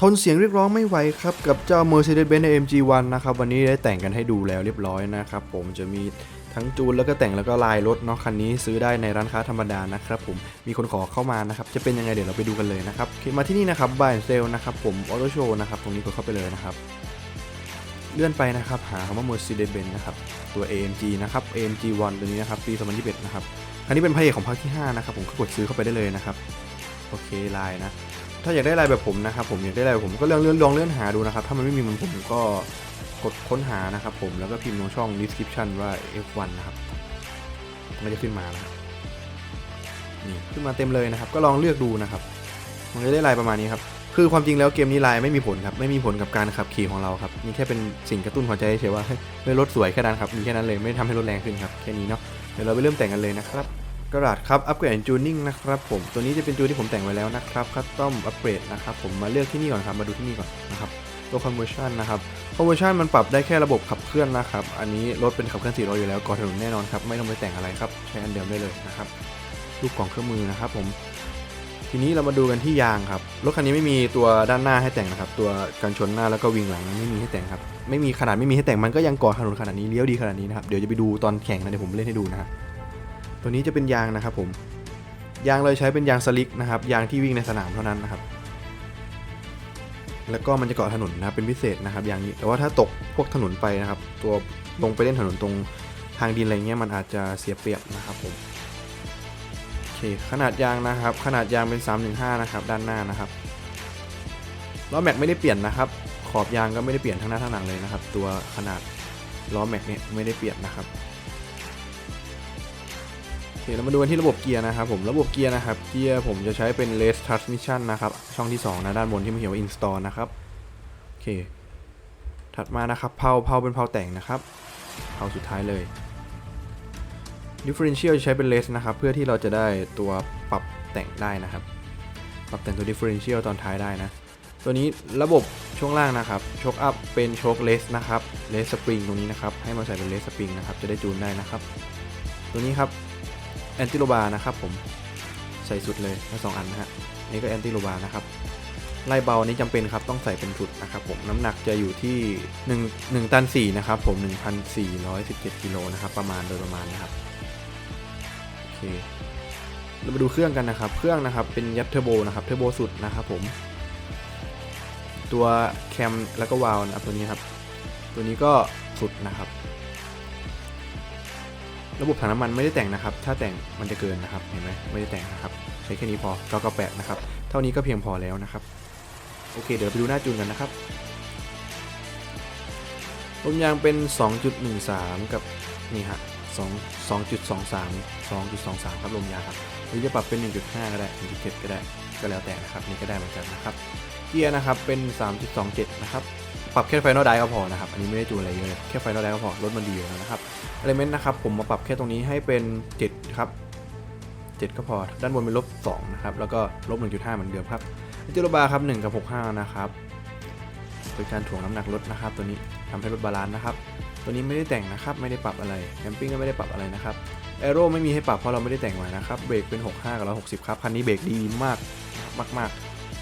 ทนเสียงเรียกร้องไม่ไหวครับ กับเจ้า Mercedes-Benz AMG1 นะครับ วันนี้ได้แต่งกันให้ดูแล้วเรียบร้อยนะครับ ผมจะมีทั้งจูนแล้วก็แต่งแล้วก็ลายรถเนาะคันนี้ซื้อได้ในร้านค้าธรรมดานะครับผมมีคนขอเข้ามานะครับ จะเป็นยังไงเดี๋ยวเราไปดูกันเลยนะครับมาที่นี่นะครับบายเซลนะครับผมออโต้โชว์นะครับตรงนี้กดเข้าไปเลยนะครับ เลื่อนไปนะครับ หาคำว่า Mercedes-Benz นะครับตัว AMG นะครับ AMG1 ตัวนี้นะครับปี 2021 นะครับคันนี้เป็นพระเอกของภาคที่5นะครับผมก็กดซื้อเข้าไปได้เลยนะครับโอเคลายนะ ถ้าอยากได้ลายแบบผมนะครับผมอยากได้ลายแบบผมก็เลื่อนเลื่อนลองเลื่อนหาดูนะครับ ถ้ามันไม่มีมือนผมก็กดค้นหานะครับผมแล้วก็พิมพ์ลงช่อง description ว่า F1 นะครับมันจะขึ้นมานะครับนี่ขึ้นมาเต็มเลยนะครับ ก็ลองเลือกดูนะครับมันจะได้ลายประมาณนี้ครับคือความจริงแล้วเกมนี้ลายไม่มีผลครับไม่มีผลกับการขับขี่ของเราครับนี่แค่เป็นสิ่งกระตุ้นหัวใจเฉยว่าเฮ้ยรถสวยแค่นั้นครับมีแค่นั้นเลยไม่ได้ทำให้รถแรงขึ้นครับแค่นี้เนาะเดี๋ยวเราไปเริ่มแต่งกันเลยนะครับ กระดาษครับอัปเกรดจูนนิ่งนะครับผมตัวนี้จะเป็นจูนที่ผมแต่งไว้แล้วนะครับคัสตอมอัปเกรดนะครับผมมาเลือกที่นี่ก่อนครับมาดูที่นี่ก่อนนะครับตัว conversion นะครับ conversion มันปรับได้แค่ระบบขับเคลื่อนนะครับอันนี้รถเป็นขับเคลื่อน4ล้ออยู่แล้วก่อถนนแน่นอนครับไม่ต้องไปแต่งอะไรครับใช้อันเดิมได้เลยนะครับรูปกล่องเครื่องมือนะครับผมทีนี้เรามาดูกันที่ยางครับรถคันนี้ไม่มีตัวด้านหน้าให้แต่งนะครับตัวกันชนหน้าแล้วก็วิงหลังไม่มีให้แต่งครับไม่มีขนาดไม่มีให้แต่งมันก็ยังก่อถนนขนาดนี้เลี้ยวดีขนาดนี้นะครับเดี๋ยวจะไปดูตอนแข่งนะเดี๋ยวผมเล่นให้ดูนะฮะ ตัวนี้จะเป็นยางนะครับผมยางเราใช้เป็นยางสลิกนะครับยางที่วิ่งในสนามเท่านั้นนะครับ แล้วก็มันจะเกาะถนนนะครับเป็นพิเศษนะครับยางนี้แต่ว่าถ้าตกพวกถนนไปนะครับ ตัวลงไปเล่นถนนตรงทางดินอะไรเงี้ยมันอาจจะเสียเปรียบนะครับผมโอเคขนาดยางนะครับ ขนาดยางเป็น3-5นะครับ ด้านหน้านะครับล้อแม็กไม่ได้เปลี่ยนนะครับ ขอบยางก็ไม่ได้เปลี่ยนทั้งหน้าทั้งหลังเลยนะครับ ตัวขนาดล้อแม็กเนี่ยไม่ได้เปลี่ยนนะครับ คเรามาดูกันที่ระบบเกียร์นะครับผมระบบเกียร์นะครับเกียร์ผมจะใช้เป็น race transmission นะครับ ช่องที่ 2 นะ ด้านบนที่มันเขียนว่า install นะครับโอเค ถัดมานะครับเพาเพาเป็นเพาแต่งนะครับเพาสุดท้ายเลย differential จะใช้เป็น race นะครับ เพื่อที่เราจะได้ตัวปรับแต่งได้นะครับ ปรับแต่งตัว differential ตอนท้ายได้นะ ตัวนี้ระบบช่วงล่างนะครับโชคอัพเป็นโชคเลสนะครับเลสสปริงตรงนี้นะครับให้มาใส่เป็นเลสสปริงนะครับจะได้จูนได้นะครับ ตัวนี้ครับ แอนติโลบานะครับผมใส่สุดเลยทั้งสองอันนะฮะนี่ก็แอนติโลบานะครับไล่เบานี้จำเป็นครับต้องใส่เป็นสุดนะครับผมน้ำหนักจะอยู่ที่1 1ตัน4นะครับผม 1,417กิโลนะครับประมาณโดยประมาณนะครับโอเคเรามาดูเครื่องกันนะครับ เครื่องนะครับเป็นยัดเทอร์โบนะครับเทอร์โบสุดนะครับผม ตัวแคมแล้วก็วาล์วนะครับตัวนี้ครับ ตัวนี้ก็สุดนะครับ ระบบถังน้ำมันไม่ได้แต่งนะครับ ถ้าแต่งมันจะเกินนะครับ เห็นไหมไม่ได้แต่งนะครับ ใช้แค่นี้พอ998นะครับ เท่านี้ก็เพียงพอแล้วนะครับ โอเค เดี๋ยวไปดูหน้าจูนกันนะครับลมยางเป็น 2.13 กับนี่ฮะ2 2.23 2.23 ครับลมยางครับ หรือจะปรับเป็น 1.5 ก็ได้ 1.7 ก็ได้ ก็แล้วแต่นะครับ นี่ก็ได้เหมือนกันนะครับ เกียร์นะครับเป็น 3.27 นะครับ ปรับแค่ไฟนอลได้ก็พอนะครับ อันนี้ไม่ได้จูนอะไรเยอะเลยแค่ไฟนอลได้ก็พอรถมันดีอยู่แล้วนะครับเอลเมนต์นะครับผมมาปรับแค่ตรงนี้ให้เป็น7ครับ7ก็พอ ด้านบนเป็นลบ2นะครับ แล้วก็ลบ 1.5 เหมือนเดิมครับจิโรบาร์ครับ1กับ 65 นะครับ เป็นการถ่วงน้ำหนักรถนะครับ ตัวนี้ทำให้รถบาลานซ์นะครับ ตัวนี้ไม่ได้แต่งนะครับ ไม่ได้ปรับอะไรแคมปิ้งก็ไม่ได้ปรับอะไรนะครับแอโร่ไม่มีให้ปรับเพราะเราไม่ได้แต่งมานะครับ เบรกเป็น 65 กับ 160 ครับ คันนี้เบรกดีมากมากมาก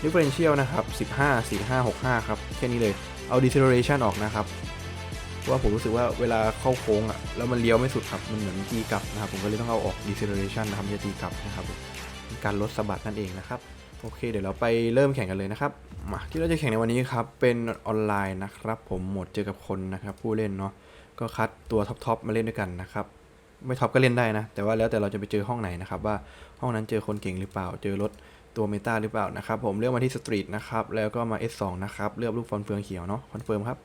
ดิฟเฟอเรนเชียลนะครับ 15 45 65 ครับ แค่นี้เลย เอา deceleration ออกนะครับว่าผมรู้สึกว่าเวลาเข้าโค้งอะแล้วมันเลี้ยวไม่สุดครับ มันเหมือนตีกลับนะครับ ผมก็เลยต้องเอาออก deceleration นะครับไม่ใช่ตีกลับนะครับการลดสะบัดนั่นเองนะครับโอเค เดี๋ยวเราไปเริ่มแข่งกันเลยนะครับมาที่เราจะแข่งในวันนี้ครับ เป็นออนไลน์นะครับ ผมหมดเจอกับคนนะครับ ผู้เล่นเนาะก็คัดตัวท็อปๆมาเล่นด้วยกันนะครับ ไม่ท็อปก็เล่นได้นะ แต่ว่าแล้วแต่เราจะไปเจอห้องไหนนะครับ ว่าห้องนั้นเจอคนเก่งหรือเปล่า เจอรถ ตัวเมตาหรือเปล่านะครับผมเลือกมาที่สตรีทนะครับ แล้วก็มา S2 นะครับ เลือกรูปฟอนต์เฟืองเขียวเนาะคอนเฟิร์มครับ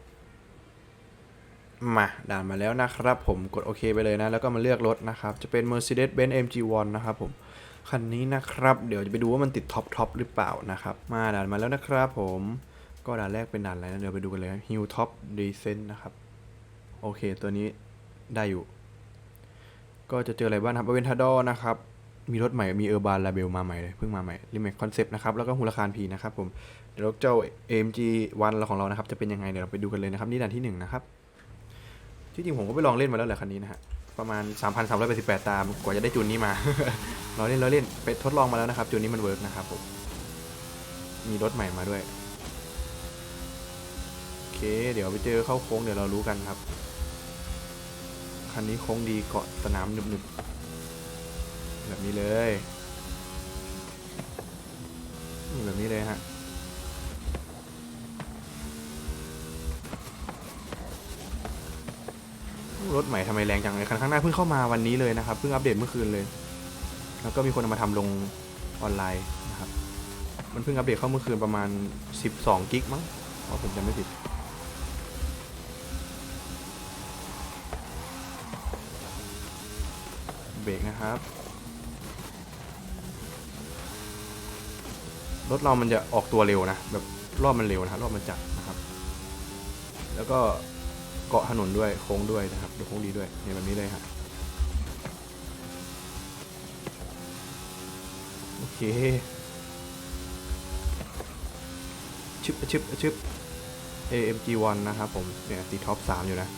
มาด่านมาแล้วนะครับผมกดโอเคไปเลยนะ แล้วก็มาเลือกรถนะครับ จะเป็น Mercedes-Benz MG1 นะครับผมคันนี้นะครับ เดี๋ยวจะไปดูว่ามันติดท็อปท็อปหรือเปล่านะครับ มาด่านมาแล้วนะครับผมก็ด่านแรกเป็นด่านอะไรนะเดี๋ยวไปดูกันเลย Hill Top Descent นะครับ โอเคตัวนี้ได้อยู่ ก็จะเจออะไรบ้างครับเวนทาดอนะครับ มีรถใหม่ มีเออร์บานลาเบลมาใหม่เลย เพิ่งมาใหม่รีเมคคอนเซปต์นะครับ แล้วก็ฮูลาคารพีนะครับผม เดี๋ยวเจ้า AMG 1เราของเรานะครับ จะเป็นยังไง เดี๋ยวเราไปดูกันเลยนะครับ นี่ด่านที่หนึ่งนะครับ ที่จริงผมก็ไปลองเล่นมาแล้วแหละคันนี้นะฮะ ประมาณ 3,388 ตาม กว่าจะได้จูนนี้มา เราเล่นเราเล่น ไปทดลองมาแล้วนะครับ จูนนี้มันเวิร์กนะครับผม มีรถใหม่มาด้วย โอเค เดี๋ยวไปเจอเข้าโค้งเดี๋ยวเรารู้กันครับ คันนี้โค้งดีเกาะสนามหนึบๆ แบบนี้เลยนี่แบบนี้เลยฮะรถใหม่ทำไมแรงจังเลยคันข้างหน้าเพิ่งเข้ามาวันนี้เลยนะครับเพิ่งอัปเดตเมื่อคืนเลย แล้วก็มีคนเอามาทำลงออนไลน์นะครับ มันเพิ่งอัปเดตเข้าเมื่อคืนประมาณ 12 กิกมั้งถ้าผมจำไม่ผิดเบรกนะครับ รถเรามันจะออกตัวเร็วนะแบบรอบมันเร็วนะครับรอบมันจัดนะครับ แล้วก็เกาะถนนด้วยโค้งด้วยนะครับดูโค้งดีด้วยเนี่ยแบบนี้เลยครับโอเคชึบชึบชึบ AMG1 นะครับผมเนี่ยตีท็อป3อยู่นะ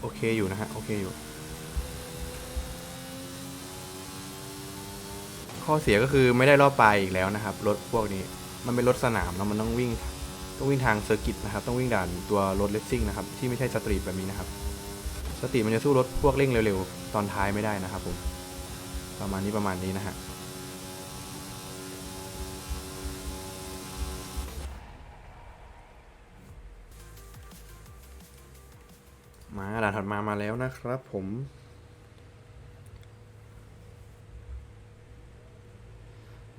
โอเคอยู่นะฮะโอเคอยู่ ข้อเสียก็คือไม่ได้รอบปลายอีกแล้วนะครับ รถพวกนี้มันเป็นรถสนามแล้วมันต้องวิ่งต้องวิ่งทางเซอร์กิตนะครับ ต้องวิ่งด่านตัวรถเลสซิ่งนะครับ ที่ไม่ใช่สตรีทแบบนี้นะครับ สตรีทมันจะสู้รถพวกเร่งเร็วๆ ตอนท้ายไม่ได้นะครับผม ประมาณนี้ประมาณนี้นะฮะ มาด่านถัดมามาแล้วนะครับผม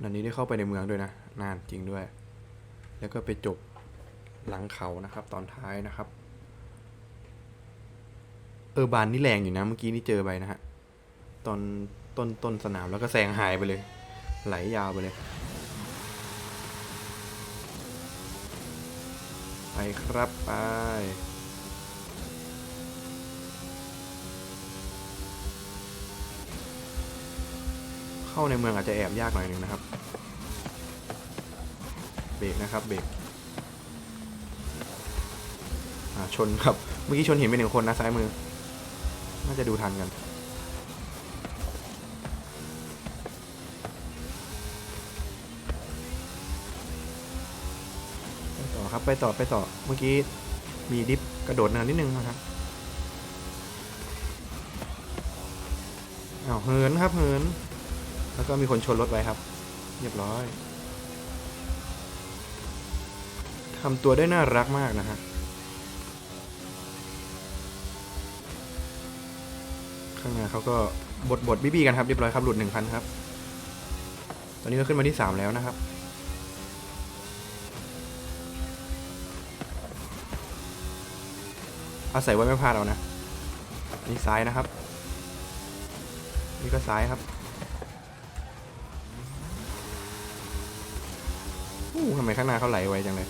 นันนี้ได้เข้าไปในเมืองด้วยนะนานจริงด้วย แล้วก็ไปจบหลังเขานะครับ ตอนท้ายนะครับ เออบานนี่แรงอยู่นะ เมื่อกี้นี่เจอไปนะฮะตอนต้นต้นสนามแล้วก็แซงหายไปเลย ไหลยาวไปเลย ไปครับไป เข้าในเมืองอาจจะแอบยากหน่อยหนึงนะครับ เบรกนะครับเบรกอ่าชนครับ เมื่อกี้ชนเห็นไปหนึ่งคนนะซ้ายมือ น่าจะดูทันกัน ไปต่อครับไปต่อไปต่อ เมื่อกี้มีดิฟกระโดดเนินนิดนึงนะครับอ้าวเหินครับเหิน แล้วก็มีคนชนรถไว้ครับ เรียบร้อยทำตัวได้น่ารักมากนะฮะข้างหน้าเขาก็บดบดบีบีกันครับเรียบร้อยครับหลุดหนึ่งคันครับ ตอนนี้เราขึ้นมาที่สามแล้วนะครับ อาศัยไว้ไม่พลาดเอานะนี่ซ้ายนะครับ นี่ก็ซ้ายครับ อู้ทำไมข้างหน้าเขาไหลไวจังเลย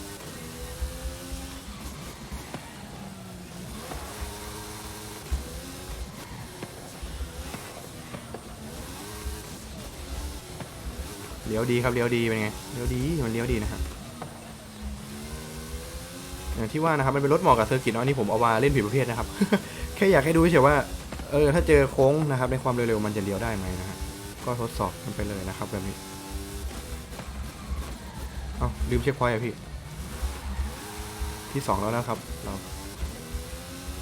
เลี้ยวดีครับเลี้ยวดีเป็นไง เลี้ยวดีมันเลี้ยวดีนะครับอย่างที่ว่านะครับมันเป็นรถเหมาะกับเซอร์กิตเนาะอันนี่ผมเอามาเล่นผิดประเภทนะครับ แค่อยากให้ดูเฉยว่าเออถ้าเจอโค้งนะครับในความเร็วๆมันจะเลี้ยวได้ไหมนะฮะก็ทดสอบกันไปเลยนะครับแบบนี้ เอาลืมเช็คพอยต์อะพี่ ที่สองแล้วนะครับ เรา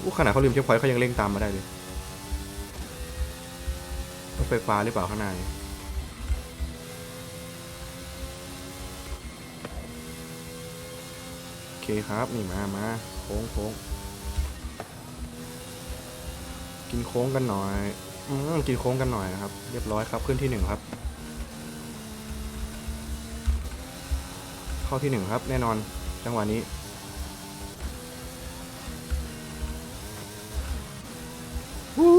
อู้ขนาดเขาลืมเช็คพอยต์เขายังเร่งตามมาได้เลยรถไฟฟ้าหรือเปล่าข้างในโอเคครับ นี่มามาโค้งโค้งกินโค้งกันหน่อย อืมกินโค้งกันหน่อยนะครับ เรียบร้อยครับ ขึ้นที่หนึ่งครับ เข้าที่หนึ่งครับ แน่นอนจังหวะนี้อุ้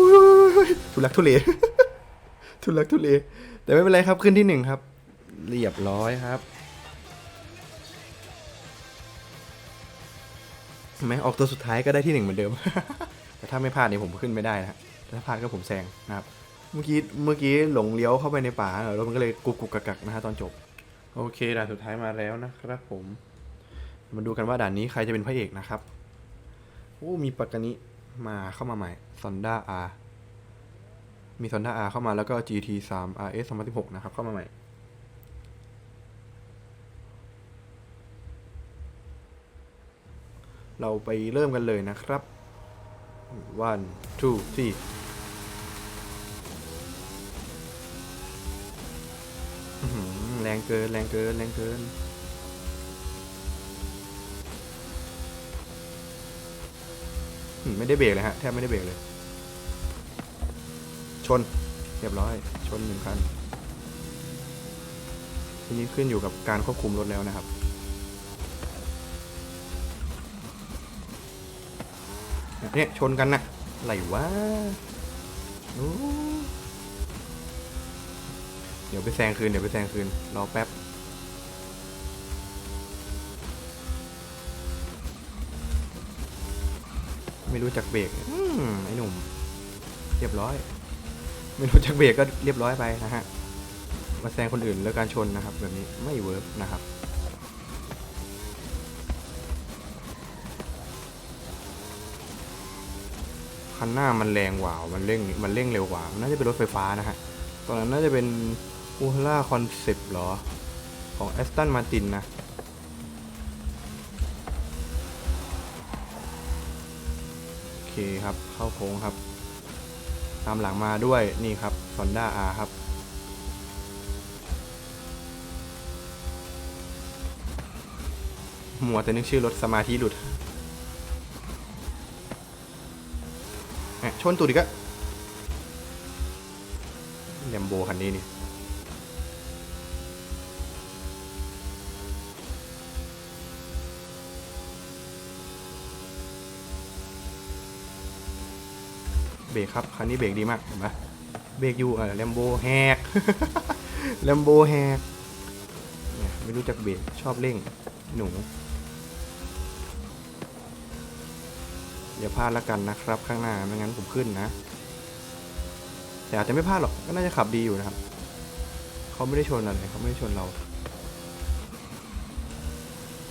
ยทุลักทุเลทุลักทุเลแต่ไม่เป็นไรครับขึ้นที่หนึ่งครับ เรียบร้อยครับเห็นไหมออกตัวสุดท้ายก็ได้ที่หนึ่งเหมือนเดิม แต่ถ้าไม่พลาดเนี่ยผมขึ้นไม่ได้นะฮะแต่ถ้าพลาดก็ผมแซงนะครับ เมื่อกี้เมื่อกี้หลงเลี้ยวเข้าไปในป่าแล้วมันก็เลยกุกกุกกักกักนะฮะตอนจบ โอเคด่านสุดท้ายมาแล้วนะครับผม มาดูกันว่าด่านนี้ใครจะเป็นพระเอกนะครับโอ้มีปากกานิมาเข้ามาใหม่ซอนด้าอามีซอนด้าอาเข้ามาแล้วก็ GT 3 RS 2016นะครับ เข้ามาใหม่ เราไปเริ่มกันเลยนะครับ one two three รงเกินแรงเกินแรงเกินไม่ได้เบรกเลยฮะแทบไม่ได้เบรกเลย ชนเรียบร้อย ชนหนึ่งคันทีนี้ขึ้นอยู่กับการควบคุมรถแล้วนะครับเนี่ยชนกันนะไหลวะโอ้ เดี๋ยวไปแซงคืน เดี๋ยวไปแซงคืน รอแป๊บ ไม่รู้จักเบรกอืมไอ้หนุ่ม เรียบร้อย ไม่รู้จักเบรกก็เรียบร้อยไปนะฮะ มาแซงคนอื่นแล้วการชนนะครับ แบบนี้ไม่เวิร์กนะครับคันหน้ามันแรงกว่า มันเร่ง มันเร่งเร็วกว่า มันน่าจะเป็นรถไฟฟ้านะฮะ ตอนนั้นน่าจะเป็น อูฮล่าคอนเซปต์หรอ ของแอสตันมาตินนะโอเคครับ เข้าโค้งครับ ตามหลังมาด้วยนี่ครับซอนด้าอาครับหมัวแต่นึกชื่อรถสมาธิหลุดชนตูดอีกอะแลมโบคันนี้นี่ รกครับ คันนี้เบรกดีมากเห็นไหมเบรกอยู่เออแลมโบแหกแลมโบแหกไม่รู้จักเบรกชอบเร่งหนูอย่าพลาดละกันนะครับ ข้างหน้าไม่งั้นผมขึ้นนะ แต่อาจจะไม่พลาดหรอกก็น่าจะขับดีอยู่นะครับเขาไม่ได้ชนอะไรเขาไม่ได้ชนเรา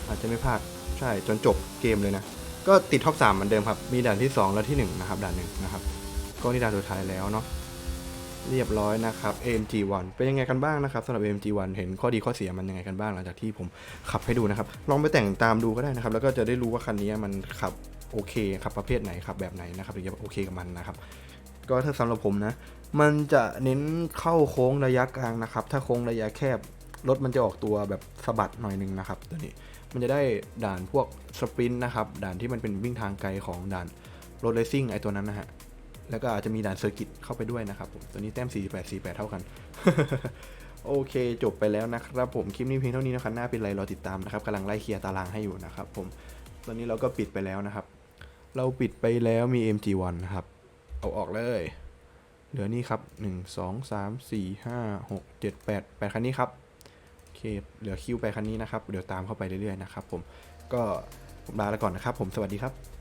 อาจจะไม่พลาดใช่จนจบเกมเลยนะ ก็ติดท็อป3เหมือนเดิมครับ มีด่านที่ 2 และที่ 1 นะครับ ด่านหนึ่งนะครับ ก็นี่ดานสุดท้ายแล้วเนาะเรียบร้อยนะครับ AMG 1 เป็นยังไงกันบ้างนะครับสำหรับ AMG 1 เห็นข้อดีข้อเสียมันยังไงกันบ้างหลังจากที่ผมขับให้ดูนะครับ ลองไปแต่งตามดูก็ได้นะครับ แล้วก็จะได้รู้ว่าคันนี้มันขับโอเคขับประเภทไหนขับแบบไหนนะครับถึงจะโอเคกับมันนะครับ ก็ถ้าสำหรับผมนะ มันจะเน้นเข้าโค้งระยะกลางนะครับ ถ้าโค้งระยะแคบรถมันจะออกตัวแบบสะบัดหน่อยหนึงนะครับตัวนี้มันจะได้ด่านพวกสปรินต์นะครับด่านที่มันเป็นวิ่งทางไกลของด่านรถเลสซิ่งไอตัวนั้นนะฮะ แล้วก็อาจจะมีด่านเซอร์กิตเข้าไปด้วยนะครับผมตัวนี้แต้ม 48 48 เท่ากัน โอเค จบไปแล้วนะครับผมคลิปนี้เพียงเท่านี้นะครับหน้าเป็นไรรอติดตามนะครับกำลังไล่เคลียร์ตารางให้อยู่นะครับผมตอนนี้เราก็ปิดไปแล้วนะครับ เราปิดไปแล้วมี MG1 นะครับ เอาออกเลย เหลือนี่ครับ 1 2 3 4 5 6 7 8 8คันนี้ครับโอเคเหลือคิวไปคันนี้นะครับเดี๋ยวตามเข้าไปเรื่อยๆนะครับผมก็ผมลาแล้วก่อนนะครับผมสวัสดีครับ